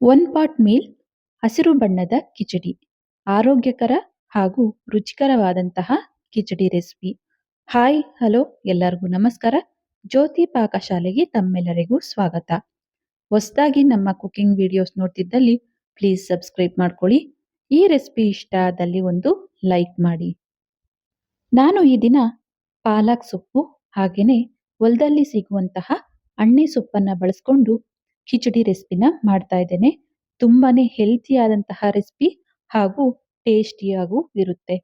One pot meal ಹಸಿರು ಬಣ್ಣದ ಕಿಚಡಿ. ಆರೋಗ್ಯಕರ ಹಾಗೂ ರುಚಿಕರವಾದಂತಹ ಕಿಚಡಿ ರೆಸಿಪಿ. ಹಾಯ್, ಹಲೋ, ಎಲ್ಲರಿಗೂ ನಮಸ್ಕಾರ. ಜ್ಯೋತಿ ಪಾಕಶಾಲೆಗೆ ತಮ್ಮೆಲ್ಲರಿಗೂ ಸ್ವಾಗತ. ಹೊಸದಾಗಿ ನಮ್ಮ ಕುಕಿಂಗ್ ವಿಡಿಯೋಸ್ ನೋಡ್ತಿದ್ದಲ್ಲಿ ಪ್ಲೀಸ್ ಸಬ್ಸ್ಕ್ರೈಬ್ ಮಾಡ್ಕೊಳ್ಳಿ. ಈ ರೆಸಿಪಿ ಇಷ್ಟ ಆದಲ್ಲಿ ಒಂದು ಲೈಕ್ ಮಾಡಿ. ನಾನು ಈ ದಿನ ಪಾಲಕ್ ಸೊಪ್ಪು ಹಾಗೆಯೇ ಹೊಲದಲ್ಲಿ ಸಿಗುವಂತಹ ಅಣ್ಣೆ ಸೊಪ್ಪನ್ನು ಬಳಸ್ಕೊಂಡು ಕಿಚಡಿ ರೆಸಿಪಿನ ಮಾಡ್ತಾ ಇದ್ದೇನೆ. ತುಂಬಾನೇ ಹೆಲ್ತಿ ಆದಂತಹ ರೆಸಿಪಿ ಹಾಗೂ ಟೇಸ್ಟಿಯಾಗೂ ಇರುತ್ತೆ.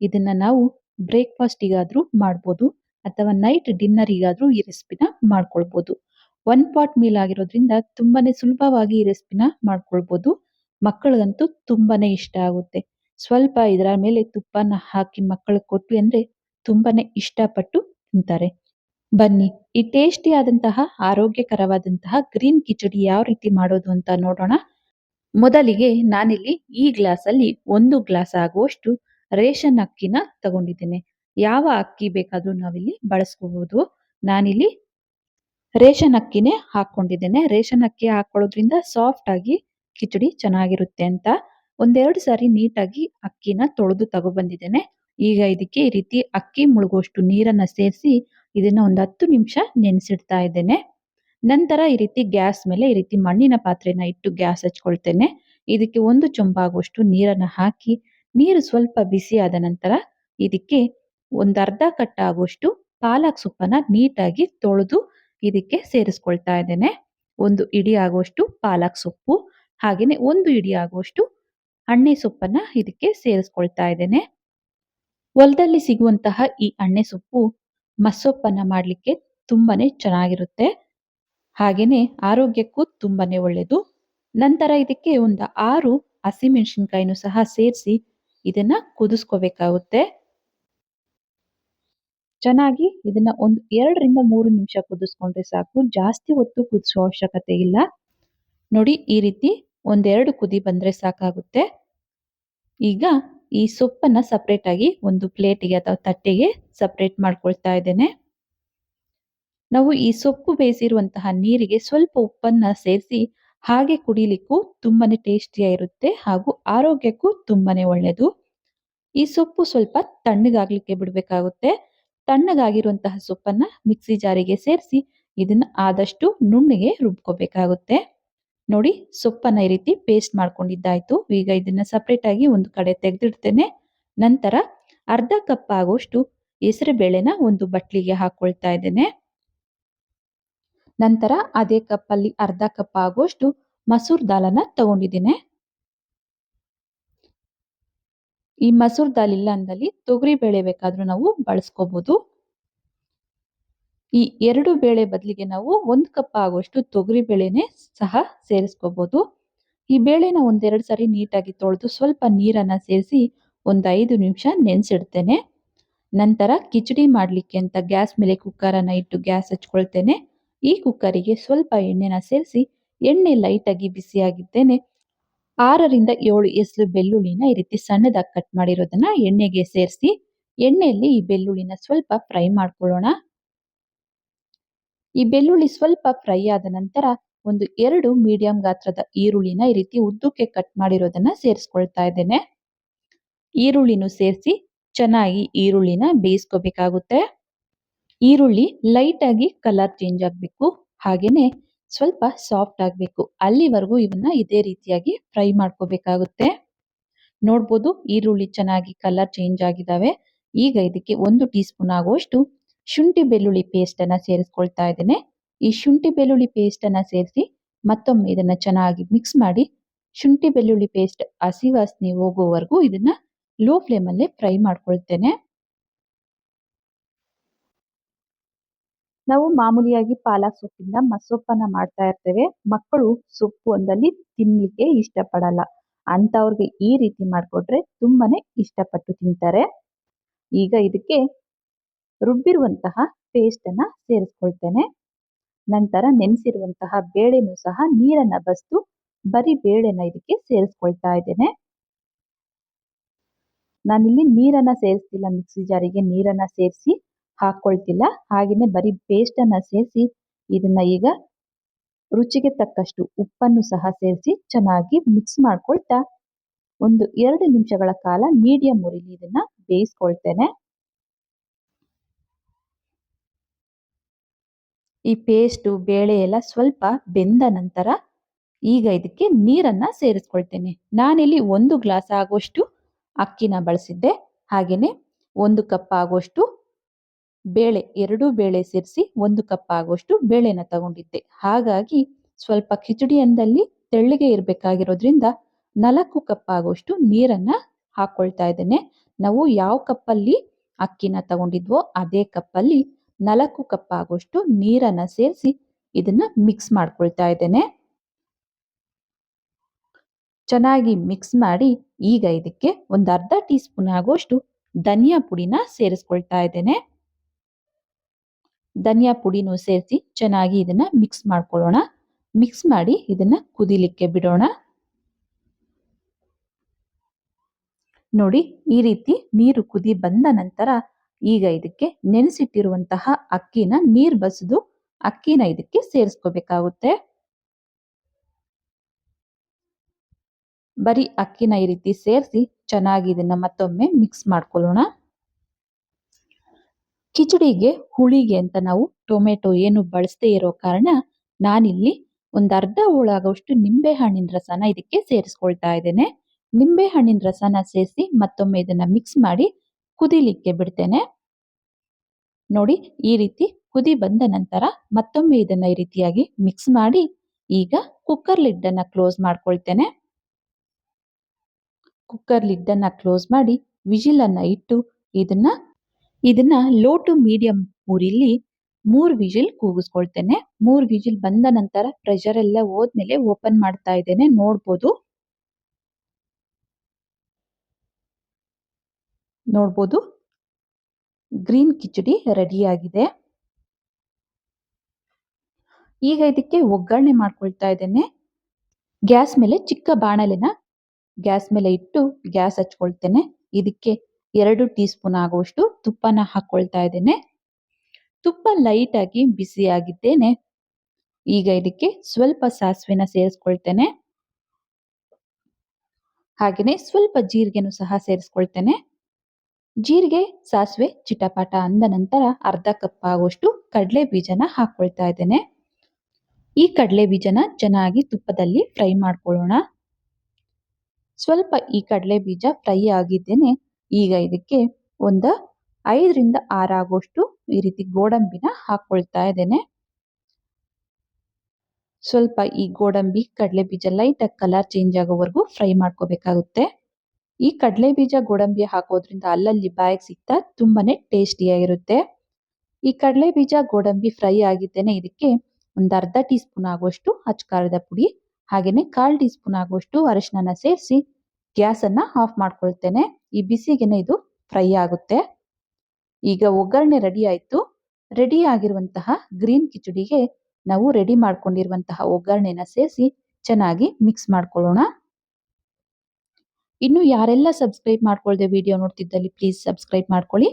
ಇದನ್ನ ನಾವು ಬ್ರೇಕ್ಫಾಸ್ಟಿಗಾದರೂ ಮಾಡ್ಬೋದು, ಅಥವಾ ನೈಟ್ ಡಿನ್ನರಿಗಾದ್ರೂ ಈ ರೆಸಿಪಿನ ಮಾಡ್ಕೊಳ್ಬೋದು. ಒನ್ ಪಾಟ್ ಮೀಲ್ ಆಗಿರೋದ್ರಿಂದ ತುಂಬಾನೇ ಸುಲಭವಾಗಿ ಈ ರೆಸಿಪಿನ ಮಾಡ್ಕೊಳ್ಬೋದು. ಮಕ್ಕಳಿಗಂತೂ ತುಂಬಾನೇ ಇಷ್ಟ ಆಗುತ್ತೆ. ಸ್ವಲ್ಪ ಇದರ ಮೇಲೆ ತುಪ್ಪನ ಹಾಕಿ ಮಕ್ಕಳಿಗೆ ಕೊಟ್ವಿ ಅಂದರೆ ತುಂಬಾನೇ ಇಷ್ಟಪಟ್ಟು ತಿಂತಾರೆ. ಬನ್ನಿ. ಈ ಟೇಸ್ಟಿ ಆದಂತಹ ಆರೋಗ್ಯಕರವಾದಂತಹ ಗ್ರೀನ್ ಕಿಚಡಿ ಯಾವ ರೀತಿ ಮಾಡೋದು ಅಂತ ನೋಡೋಣ. ಮೊದಲಿಗೆ ನಾನಿಲ್ಲಿ ಈ ಗ್ಲಾಸಲ್ಲಿ ಒಂದು ಗ್ಲಾಸ್ ಆಗುವಷ್ಟು ರೇಷನ್ ಅಕ್ಕಿನ ತಗೊಂಡಿದ್ದೇನೆ. ಯಾವ ಅಕ್ಕಿ ಬೇಕಾದರೂ ನಾವಿಲ್ಲಿ ಬಳಸ್ಕೋಬಹುದು ನಾನಿಲ್ಲಿ ರೇಷನ್ ಅಕ್ಕಿನೇ ಹಾಕೊಂಡಿದ್ದೇನೆ ರೇಷನ್ ಅಕ್ಕಿ ಹಾಕೊಳ್ಳೋದ್ರಿಂದ ಸಾಫ್ಟ್ ಆಗಿ ಕಿಚಡಿ ಚೆನ್ನಾಗಿರುತ್ತೆ ಅಂತ. ಒಂದೆರಡು ಸಾರಿ ನೀಟಾಗಿ ಅಕ್ಕಿನ ತೊಳೆದು ತಗೊಬಂದಿದ್ದೇನೆ ಈಗ ಇದಕ್ಕೆ ಈ ರೀತಿ ಅಕ್ಕಿ ಮುಳುಗುವಷ್ಟು ನೀರನ್ನ ಸೇರಿಸಿ ಇದನ್ನ ಒಂದು ಹತ್ತು ನಿಮಿಷ ನೆನೆಸಿಡ್ತಾ ಇದ್ದೇನೆ. ನಂತರ ಈ ರೀತಿ ಗ್ಯಾಸ್ ಮೇಲೆ ಈ ರೀತಿ ಮಣ್ಣಿನ ಪಾತ್ರೆನ ಇಟ್ಟು ಗ್ಯಾಸ್ ಹಚ್ಕೊಳ್ತೇನೆ. ಇದಕ್ಕೆ ಒಂದು ಚೊಂಬಾಗುವಷ್ಟು ನೀರನ್ನ ಹಾಕಿ, ನೀರು ಸ್ವಲ್ಪ ಬಿಸಿ ಆದ ನಂತರ ಇದಕ್ಕೆ ಒಂದು ಅರ್ಧ ಕಟ್ಟಾಗುವಷ್ಟು ಪಾಲಕ್ ಸೊಪ್ಪನ್ನ ನೀಟಾಗಿ ತೊಳೆದು ಇದಕ್ಕೆ ಸೇರಿಸ್ಕೊಳ್ತಾ ಇದ್ದೇನೆ. ಒಂದು ಇಡಿ ಆಗುವಷ್ಟು ಪಾಲಕ್ ಸೊಪ್ಪು ಹಾಗೆಯೇ ಒಂದು ಇಡಿ ಆಗುವಷ್ಟು ಅಣ್ಣೆ ಸೊಪ್ಪನ್ನ ಇದಕ್ಕೆ ಸೇರಿಸ್ಕೊಳ್ತಾ ಇದ್ದೇನೆ. ಹೊಲದಲ್ಲಿ ಸಿಗುವಂತಹ ಈ ಅಣ್ಣೆ ಸೊಪ್ಪು ಮಸ್ಸೊಪ್ಪನ್ನ ಮಾಡಲಿಕ್ಕೆ ತುಂಬಾನೇ ಚೆನ್ನಾಗಿರುತ್ತೆ. ಹಾಗೇನೆ ಆರೋಗ್ಯಕ್ಕೂ ತುಂಬಾನೇ ಒಳ್ಳೆಯದು ನಂತರ ಇದಕ್ಕೆ ಒಂದು ಆರು ಹಸಿಮೆಣಸಿನ್ಕಾಯಿನೂ ಸಹ ಸೇರಿಸಿ ಇದನ್ನ ಕುದಿಸ್ಕೋಬೇಕಾಗುತ್ತೆ. ಚೆನ್ನಾಗಿ ಇದನ್ನ ಒಂದು ಎರಡರಿಂದ ಮೂರು ನಿಮಿಷ ಕುದಿಸ್ಕೊಂಡ್ರೆ ಸಾಕು. ಜಾಸ್ತಿ ಹೊತ್ತು ಕುದಿಸೋ ಅವಶ್ಯಕತೆ ಇಲ್ಲ. ನೋಡಿ ಈ ರೀತಿ ಒಂದೆರಡು ಕುದಿ ಬಂದ್ರೆ ಸಾಕಾಗುತ್ತೆ. ಈಗ ಈ ಸೊಪ್ಪನ್ನ ಸಪ್ರೇಟಾಗಿ ಒಂದು ಪ್ಲೇಟಿಗೆ ಅಥವಾ ತಟ್ಟೆಗೆ ಸಪ್ರೇಟ್ ಮಾಡ್ಕೊಳ್ತಾ ಇದ್ದೇನೆ. ನಾವು ಈ ಸೊಪ್ಪು ಬೇಯಿಸಿರುವಂತಹ ನೀರಿಗೆ ಸ್ವಲ್ಪ ಉಪ್ಪನ್ನ ಸೇರಿಸಿ ಹಾಗೆ ಕುಡಿಲಿಕ್ಕೂ ತುಂಬಾನೇ ಟೇಸ್ಟಿಯಾಗಿರುತ್ತೆ ಹಾಗೂ ಆರೋಗ್ಯಕ್ಕೂ ತುಂಬಾನೇ ಒಳ್ಳೆಯದು ಈ ಸೊಪ್ಪು ಸ್ವಲ್ಪ ತಣ್ಣಗಾಗ್ಲಿಕ್ಕೆ ಬಿಡಬೇಕಾಗುತ್ತೆ. ತಣ್ಣಗಾಗಿರುವಂತಹ ಸೊಪ್ಪನ್ನ ಮಿಕ್ಸಿ ಜಾರಿಗೆ ಸೇರಿಸಿ ಇದನ್ನ ಆದಷ್ಟು ನುಣ್ಣಗೆ ರುಬ್ಕೋಬೇಕಾಗುತ್ತೆ. ನೋಡಿ ಸೊಪ್ಪನ್ನ ಈ ರೀತಿ ಪೇಸ್ಟ್ ಮಾಡ್ಕೊಂಡಿದ್ದಾಯ್ತು. ಈಗ ಇದನ್ನ ಸಪ್ರೇಟ್ ಆಗಿ ಒಂದು ಕಡೆ ತೆಗೆದಿಡ್ತೇನೆ. ನಂತರ ಅರ್ಧ ಕಪ್ ಆಗೋಷ್ಟು ಹೆಸರು ಬೇಳೆನ ಒಂದು ಬಟ್ಲಿಗೆ ಹಾಕೊಳ್ತಾ ಇದ್ದೇನೆ. ನಂತರ ಅದೇ ಕಪ್ಪಲ್ಲಿ ಅರ್ಧ ಕಪ್ ಆಗುವಷ್ಟು ಮಸೂರ್ ದಾಲನ್ನ ತಗೊಂಡಿದ್ದೇನೆ. ಈ ಮಸೂರ್ ದಾಲ್ ಇಲ್ಲ ಅಂದಲ್ಲಿ ತೊಗರಿ ಬೇಳೆ ಬೇಕಾದ್ರೂ ನಾವು ಬಳಸ್ಕೋಬಹುದು ಈ ಎರಡು ಬೇಳೆ ಬದಲಿಗೆ ನಾವು ಒಂದು ಕಪ್ ಆಗುವಷ್ಟು ತೊಗರಿ ಬೇಳೆನೆ ಸಹ ಸೇರಿಸ್ಕೋಬಹುದು ಈ ಬೇಳೆನ ಒಂದೆರಡು ಸಾರಿ ನೀಟಾಗಿ ತೊಳೆದು ಸ್ವಲ್ಪ ನೀರನ್ನ ಸೇರಿಸಿ ಒಂದು ಐದು ನಿಮಿಷ ನೆನೆಸಿಡ್ತೇನೆ. ನಂತರ ಕಿಚಡಿ ಮಾಡಲಿಕ್ಕೆ ಅಂತ ಗ್ಯಾಸ್ ಮೇಲೆ ಕುಕ್ಕರನ್ನು ಇಟ್ಟು ಗ್ಯಾಸ್ ಹಚ್ಕೊಳ್ತೇನೆ. ಈ ಕುಕ್ಕರಿಗೆ ಸ್ವಲ್ಪ ಎಣ್ಣೆನ ಸೇರಿಸಿ ಎಣ್ಣೆ ಲೈಟಾಗಿ ಬಿಸಿಯಾಗಿದ್ದೇನೆ. ಆರರಿಂದ ಏಳು ಎಸಲು ಬೆಳ್ಳುಳ್ಳಿನ ಈ ರೀತಿ ಸಣ್ಣದಾಗಿ ಕಟ್ ಮಾಡಿರೋದನ್ನ ಎಣ್ಣೆಗೆ ಸೇರಿಸಿ ಎಣ್ಣೆಯಲ್ಲಿ ಈ ಬೆಳ್ಳುಳ್ಳಿನ ಸ್ವಲ್ಪ ಫ್ರೈ ಮಾಡ್ಕೊಳ್ಳೋಣ. ಈ ಬೆಳ್ಳುಳ್ಳಿ ಸ್ವಲ್ಪ ಫ್ರೈ ಆದ ನಂತರ ಒಂದು ಎರಡು ಮೀಡಿಯಂ ಗಾತ್ರದ ಈರುಳ್ಳಿನ ಈ ರೀತಿ ಉದ್ದಕ್ಕೆ ಕಟ್ ಮಾಡಿರೋದನ್ನ ಸೇರಿಸ್ಕೊಳ್ತಾ ಇದ್ದೇನೆ. ಈರುಳ್ಳಿನೂ ಸೇರಿಸಿ ಚೆನ್ನಾಗಿ ಈರುಳ್ಳಿನ ಬೇಯಿಸ್ಕೋಬೇಕಾಗುತ್ತೆ. ಈರುಳ್ಳಿ ಲೈಟ್ ಆಗಿ ಕಲರ್ ಚೇಂಜ್ ಆಗಬೇಕು, ಹಾಗೇನೆ ಸ್ವಲ್ಪ ಸಾಫ್ಟ್ ಆಗಬೇಕು. ಅಲ್ಲಿವರೆಗೂ ಇವನ್ನ ಇದೇ ರೀತಿಯಾಗಿ ಫ್ರೈ ಮಾಡ್ಕೋಬೇಕಾಗುತ್ತೆ. ನೋಡ್ಬೋದು ಈರುಳ್ಳಿ ಚೆನ್ನಾಗಿ ಕಲರ್ ಚೇಂಜ್ ಆಗಿದಾವೆ ಈಗ ಇದಕ್ಕೆ ಒಂದು ಟೀ ಸ್ಪೂನ್ ಆಗುವಷ್ಟು ಶುಂಠಿ ಬೆಳ್ಳುಳ್ಳಿ ಪೇಸ್ಟ್ ಅನ್ನ ಸೇರಿಸ್ಕೊಳ್ತಾ ಇದ್ದೇನೆ. ಈ ಶುಂಠಿ ಬೆಳ್ಳುಳ್ಳಿ ಪೇಸ್ಟ್ ಅನ್ನ ಸೇರಿಸಿ ಮತ್ತೊಮ್ಮೆ ಇದನ್ನ ಚೆನ್ನಾಗಿ ಮಿಕ್ಸ್ ಮಾಡಿ ಶುಂಠಿ ಬೆಳ್ಳುಳ್ಳಿ ಪೇಸ್ಟ್ ಹಸಿ ವಾಸನೆ ಹೋಗುವವರೆಗೂ ಇದನ್ನ ಲೋ ಫ್ಲೇಮ್ ಅಲ್ಲೇ ಫ್ರೈ ಮಾಡ್ಕೊಳ್ತೇನೆ. ನಾವು ಮಾಮೂಲಿಯಾಗಿ ಪಾಲಕ್ ಸೊಪ್ಪಿಂದ ಮಸೊಪ್ಪನ್ನ ಮಾಡ್ತಾ ಇರ್ತೇವೆ. ಮಕ್ಕಳು ಸೊಪ್ಪು ಒಂದಲ್ಲಿ ತಿನ್ಲಿಕ್ಕೆ ಇಷ್ಟಪಡಲ್ಲ. ಅಂತವ್ರಿಗೆ ಈ ರೀತಿ ಮಾಡಿಕೊಟ್ರೆ ತುಂಬಾನೇ ಇಷ್ಟಪಟ್ಟು ತಿಂತಾರೆ. ಈಗ ಇದಕ್ಕೆ ರುಬ್ಬಿರುವಂತಹ ಪೇಸ್ಟ್ ಅನ್ನ ಸೇರಿಸ್ಕೊಳ್ತೇನೆ. ನಂತರ ನೆನೆಸಿರುವಂತಹ ಬೇಳೆನೂ ಸಹ ನೀರನ್ನ ಬಸ್ದು ಬರೀ ಬೇಳೆನ ಇದಕ್ಕೆ ಸೇರಿಸ್ಕೊಳ್ತಾ ಇದ್ದೇನೆ. ನಾನಿಲ್ಲಿ ನೀರನ್ನ ಸೇರಿಸ್ತಿಲ್ಲ, ಮಿಕ್ಸಿ ಜಾರಿಗೆ ನೀರನ್ನ ಸೇರಿಸಿ ಹಾಕೊಳ್ತಿಲ್ಲ ಹಾಗೆಯೇ ಬರೀ ಪೇಸ್ಟ್ ಅನ್ನ ಸೇರಿಸಿ ಇದನ್ನ ಈಗ ರುಚಿಗೆ ತಕ್ಕಷ್ಟು ಉಪ್ಪನ್ನು ಸಹ ಸೇರಿಸಿ ಚೆನ್ನಾಗಿ ಮಿಕ್ಸ್ ಮಾಡ್ಕೊಳ್ತಾ ಒಂದು ಎರಡು ನಿಮಿಷಗಳ ಕಾಲ ಮೀಡಿಯಂ ಉರಿಲಿ ಇದನ್ನ ಬೇಯಿಸ್ಕೊಳ್ತೇನೆ. ಈ ಪೇಸ್ಟು ಬೇಳೆ ಎಲ್ಲ ಸ್ವಲ್ಪ ಬೆಂದ ನಂತರ ಈಗ ಇದಕ್ಕೆ ನೀರನ್ನ ಸೇರಿಸ್ಕೊಳ್ತೇನೆ. ನಾನಿಲ್ಲಿ ಒಂದು ಗ್ಲಾಸ್ ಆಗುವಷ್ಟು ಅಕ್ಕಿನ ಬಳಸಿದ್ದೆ. ಹಾಗೆಯೇ ಒಂದು ಕಪ್ ಆಗುವಷ್ಟು ಬೇಳೆ, ಎರಡೂ ಬೇಳೆ ಸೇರಿಸಿ ಒಂದು ಕಪ್ ಆಗುವಷ್ಟು ಬೇಳೆನ ತಗೊಂಡಿದ್ದೆ. ಹಾಗಾಗಿ ಸ್ವಲ್ಪ ಕಿಚಡಿ ಅಂದಲ್ಲಿ ತೆಳ್ಳಗೆ ಇರಬೇಕಾಗಿರೋದ್ರಿಂದ ನಾಲ್ಕು ಕಪ್ ಆಗುವಷ್ಟು ನೀರನ್ನ ಹಾಕೊಳ್ತಾ ಇದ್ದೇನೆ. ನಾವು ಯಾವ ಕಪ್ಪಲ್ಲಿ ಅಕ್ಕಿನ ತಗೊಂಡಿದ್ವೋ ಅದೇ ಕಪ್ಪಲ್ಲಿ ನಾಲ್ಕು ಕಪ್ ಆಗೋಷ್ಟು ನೀರನ್ನು ಸೇರಿಸಿ ಇದನ್ನ ಮಿಕ್ಸ್ ಮಾಡ್ಕೊಳ್ತಾ ಇದ್ದೇನೆ. ಚೆನ್ನಾಗಿ ಮಿಕ್ಸ್ ಮಾಡಿ ಈಗ ಇದಕ್ಕೆ ಒಂದು ಅರ್ಧ ಟೀ ಸ್ಪೂನ್ ಆಗುವಷ್ಟು ಧನಿಯಾ ಪುಡಿನ ಸೇರಿಸ್ಕೊಳ್ತಾ ಇದ್ದೇನೆ. ಧನಿಯಾ ಪುಡಿನೂ ಸೇರಿಸಿ ಚೆನ್ನಾಗಿ ಇದನ್ನ ಮಿಕ್ಸ್ ಮಾಡ್ಕೊಳ್ಳೋಣ. ಮಿಕ್ಸ್ ಮಾಡಿ ಇದನ್ನ ಕುದಿಲಿಕ್ಕೆ ಬಿಡೋಣ. ನೋಡಿ ಈ ರೀತಿ ನೀರು ಕುದಿ ಬಂದ ನಂತರ ಈಗ ಇದಕ್ಕೆ ನೆನೆಸಿಟ್ಟಿರುವಂತಹ ಅಕ್ಕಿನ ನೀರ್ ಬಸಿದು ಅಕ್ಕಿನ ಇದಕ್ಕೆ ಸೇರಿಸ್ಕೋಬೇಕಾಗುತ್ತೆ. ಬರೀ ಅಕ್ಕಿನ ಈ ರೀತಿ ಸೇರಿಸಿ ಚೆನ್ನಾಗಿ ಇದನ್ನ ಮತ್ತೊಮ್ಮೆ ಮಿಕ್ಸ್ ಮಾಡ್ಕೊಳ್ಳೋಣ. ಕಿಚಡಿಗೆ ಹುಳಿಗೆ ಅಂತ ನಾವು ಟೊಮೆಟೊ ಏನು ಬಳಸದೇ ಇರೋ ಕಾರಣ ನಾನಿಲ್ಲಿ ಒಂದು ಅರ್ಧ ಹೋಳಾಗುವಷ್ಟು ನಿಂಬೆ ಹಣ್ಣಿನ ರಸನ ಇದಕ್ಕೆ ಸೇರಿಸ್ಕೊಳ್ತಾ ಇದ್ದೇನೆ. ನಿಂಬೆ ಹಣ್ಣಿನ ರಸನ ಸೇರಿಸಿ ಮತ್ತೊಮ್ಮೆ ಇದನ್ನ ಮಿಕ್ಸ್ ಮಾಡಿ ಕುದಿಲಿಕ್ಕೆ ಬಿಡ್ತೇನೆ. ನೋಡಿ, ಈ ರೀತಿ ಕುದಿ ಬಂದ ನಂತರ ಮತ್ತೊಮ್ಮೆ ಇದನ್ನ ಈ ರೀತಿಯಾಗಿ ಮಿಕ್ಸ್ ಮಾಡಿ ಈಗ ಕುಕ್ಕರ್ ಲಿಡ್ ಅನ್ನ ಕ್ಲೋಸ್ ಮಾಡ್ಕೊಳ್ತೇನೆ. ಕುಕ್ಕರ್ ಲಿಡ್ ಅನ್ನ ಕ್ಲೋಸ್ ಮಾಡಿ ವಿಜಿಲ್ ಅನ್ನ ಇಟ್ಟು ಇದನ್ನ ಇದನ್ನ ಲೋ ಟು ಮೀಡಿಯಂ ಊರಿಲಿ ಮೂರ್ ವಿಜಿಲ್ ಕೂಗಿಸ್ಕೊಳ್ತೇನೆ. ಮೂರ್ ವಿಜಿಲ್ ಬಂದ ನಂತರ ಪ್ರೆಷರ್ ಎಲ್ಲ ಹೋದ್ಮೇಲೆ ಓಪನ್ ಮಾಡ್ತಾ ಇದ್ದೇನೆ. ನೋಡ್ಬೋದು. ನೋಡ್ಬೋದು. ಗ್ರೀನ್ ಕಿಚಡಿ ರೆಡಿ ಆಗಿದೆ. ಈಗ ಇದಕ್ಕೆ ಒಗ್ಗರಣೆ ಮಾಡ್ಕೊಳ್ತಾ ಇದ್ದೇನೆ. ಗ್ಯಾಸ್ ಮೇಲೆ ಚಿಕ್ಕ ಬಾಣಲೆನ ಗ್ಯಾಸ್ ಮೇಲೆ ಇಟ್ಟು ಗ್ಯಾಸ್ ಹಚ್ಕೊಳ್ತೇನೆ. ಇದಕ್ಕೆ ಎರಡು ಟೀ ಸ್ಪೂನ್ ಆಗುವಷ್ಟು ತುಪ್ಪನ ಹಾಕೊಳ್ತಾ ಇದ್ದೇನೆ. ತುಪ್ಪ ಲೈಟ್ ಆಗಿ ಬಿಸಿ ಆಗಿದ್ದೇನೆ ಈಗ ಇದಕ್ಕೆ ಸ್ವಲ್ಪ ಸಾಸಿವೆನ ಸೇರಿಸ್ಕೊಳ್ತೇನೆ. ಹಾಗೆಯೇ ಸ್ವಲ್ಪ ಜೀರಿಗೆನೂ ಸಹ ಸೇರಿಸ್ಕೊಳ್ತೇನೆ. ಜೀರಿಗೆ, ಸಾಸಿವೆ, ಚಿಟಪಾಟ ಅಂದ ನಂತರ ಅರ್ಧ ಕಪ್ ಆಗುವಷ್ಟು ಕಡಲೆ ಬೀಜನ ಹಾಕ್ಕೊಳ್ತಾ ಇದ್ದೇನೆ. ಈ ಕಡಲೆ ಬೀಜನ ಚೆನ್ನಾಗಿ ತುಪ್ಪದಲ್ಲಿ ಫ್ರೈ ಮಾಡ್ಕೊಳ್ಳೋಣ. ಸ್ವಲ್ಪ ಈ ಕಡಲೆ ಬೀಜ ಫ್ರೈ ಆಗಿದ್ದೇನೆ. ಈಗ ಇದಕ್ಕೆ ಒಂದು ಐದರಿಂದ ಆರಾಗುವಷ್ಟು ಈ ರೀತಿ ಗೋಡಂಬಿನ ಹಾಕ್ಕೊಳ್ತಾ ಇದ್ದೇನೆ. ಸ್ವಲ್ಪ ಈ ಗೋಡಂಬಿ, ಕಡಲೆ ಬೀಜ ಲೈಟಾಗಿ ಕಲರ್ ಚೇಂಜ್ ಆಗೋವರೆಗೂ ಫ್ರೈ ಮಾಡ್ಕೋಬೇಕಾಗುತ್ತೆ. ಈ ಕಡಲೆ ಬೀಜ ಗೋಡಂಬಿ ಹಾಕೋದ್ರಿಂದ ಅಲ್ಲಲ್ಲಿ ಬಾಯಿಗೆ ಸಿಗ್ತಾ ತುಂಬಾನೇ ಟೇಸ್ಟಿಯಾಗಿರುತ್ತೆ ಈ ಕಡಲೆ ಬೀಜ ಗೋಡಂಬಿ ಫ್ರೈ ಆಗಿದ್ದೇನೆ, ಇದಕ್ಕೆ ಒಂದು ಅರ್ಧ ಟೀ ಸ್ಪೂನ್ ಆಗುವಷ್ಟು ಅಚ್ಕಾರದ ಪುಡಿ ಹಾಗೆಯೇ ಕಾಲ್ ಟೀ ಸ್ಪೂನ್ ಆಗುವಷ್ಟು ಅರಿಶಿನ ಸೇರಿಸಿ ಗ್ಯಾಸ್ ಅನ್ನ ಆಫ್ ಮಾಡ್ಕೊಳ್ತೇನೆ. ಈ ಬಿಸಿಗೆನೆ ಇದು ಫ್ರೈ ಆಗುತ್ತೆ. ಈಗ ಒಗ್ಗರಣೆ ರೆಡಿ ಆಯ್ತು. ರೆಡಿ ಆಗಿರುವಂತಹ ಗ್ರೀನ್ ಕಿಚಡಿಗೆ ನಾವು ರೆಡಿ ಮಾಡ್ಕೊಂಡಿರುವಂತಹ ಒಗ್ಗರಣೆನ ಸೇರಿಸಿ ಚೆನ್ನಾಗಿ ಮಿಕ್ಸ್ ಮಾಡ್ಕೊಳ್ಳೋಣ. ಇನ್ನು ಯಾರೆಲ್ಲ ಸಬ್ಸ್ಕ್ರೈಬ್ ಮಾಡ್ಕೊಳ್ದೆ ವಿಡಿಯೋ ನೋಡ್ತಿದ್ದಲ್ಲಿ ಪ್ಲೀಸ್ ಸಬ್ಸ್ಕ್ರೈಬ್ ಮಾಡ್ಕೊಳ್ಳಿ.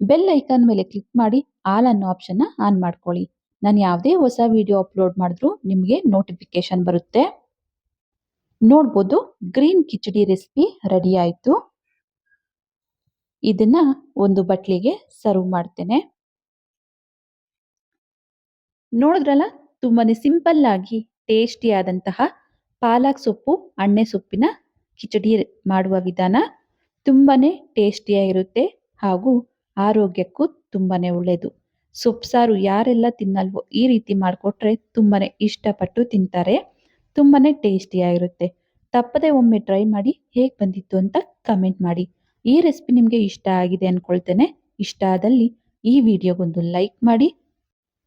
ಬೆಲ್ ಐಕಾನ್ ಮೇಲೆ ಕ್ಲಿಕ್ ಮಾಡಿ ಆಲ್ ಅನ್ನೋ ಆಪ್ಷನ್ನ ಆನ್ ಮಾಡ್ಕೊಳ್ಳಿ. ನಾನು ಯಾವುದೇ ಹೊಸ ವಿಡಿಯೋ ಅಪ್ಲೋಡ್ ಮಾಡಿದ್ರು ನಿಮಗೆ ನೋಟಿಫಿಕೇಶನ್ ಬರುತ್ತೆ. ನೋಡ್ಬೋದು ಗ್ರೀನ್ ಕಿಚಡಿ ರೆಸಿಪಿ ರೆಡಿ ಆಯಿತು. ಇದನ್ನ ಒಂದು ಬಟ್ಲಿಗೆ ಸರ್ವ್ ಮಾಡ್ತೇನೆ. ನೋಡಿದ್ರಲ್ಲ ತುಂಬಾ ಸಿಂಪಲ್ ಆಗಿ ಟೇಸ್ಟಿ ಆದಂತಹ ಪಾಲಕ್ ಸೊಪ್ಪು, ಅಣ್ಣೆ ಸೊಪ್ಪಿನ ಕಿಚಡಿ ಮಾಡುವ ವಿಧಾನ ತುಂಬಾ ಟೇಸ್ಟಿಯಾಗಿರುತ್ತೆ ಹಾಗೂ ಆರೋಗ್ಯಕ್ಕೂ ತುಂಬಾ ಒಳ್ಳೆಯದು ಸೊಪ್ಪು ಯಾರೆಲ್ಲ ತಿನ್ನಲ್ವೋ ಈ ರೀತಿ ಮಾಡಿಕೊಟ್ರೆ ತುಂಬಾ ಇಷ್ಟಪಟ್ಟು ತಿಂತಾರೆ. ತುಂಬಾ ಟೇಸ್ಟಿಯಾಗಿರುತ್ತೆ. ತಪ್ಪದೆ ಒಮ್ಮೆ ಟ್ರೈ ಮಾಡಿ ಹೇಗೆ ಬಂದಿತ್ತು ಅಂತ ಕಮೆಂಟ್ ಮಾಡಿ. ಈ ರೆಸಿಪಿ ನಿಮಗೆ ಇಷ್ಟ ಆಗಿದೆ ಅಂದ್ಕೊಳ್ತೇನೆ ಇಷ್ಟ ಆದಲ್ಲಿ ಈ ವಿಡಿಯೋಗೊಂದು ಲೈಕ್ ಮಾಡಿ.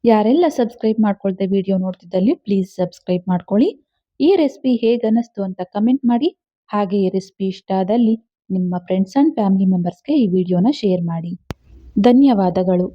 ಯಾರೆಲ್ಲ ಸಬ್ಸ್ಕ್ರೈಬ್ ಮಾಡ್ಕೊಳ್ದೆ ವಿಡಿಯೋ ನೋಡ್ತಿದ್ದಲ್ಲಿ ಪ್ಲೀಸ್ ಸಬ್ಸ್ಕ್ರೈಬ್ ಮಾಡ್ಕೊಳ್ಳಿ. ಈ ರೆಸಿಪಿ ಹೇಗೆ ಅನ್ನಿಸ್ತು ಅಂತ ಕಮೆಂಟ್ ಮಾಡಿ. ಹಾಗೆ ಈ ರೆಸಿಪಿ ಇಷ್ಟ ಆದಲ್ಲಿ ನಿಮ್ಮ ಫ್ರೆಂಡ್ಸ್ ಆ್ಯಂಡ್ ಫ್ಯಾಮಿಲಿ ಮೆಂಬರ್ಸ್ಗೆ ಈ ವಿಡಿಯೋನ ಶೇರ್ ಮಾಡಿ. ಧನ್ಯವಾದಗಳು.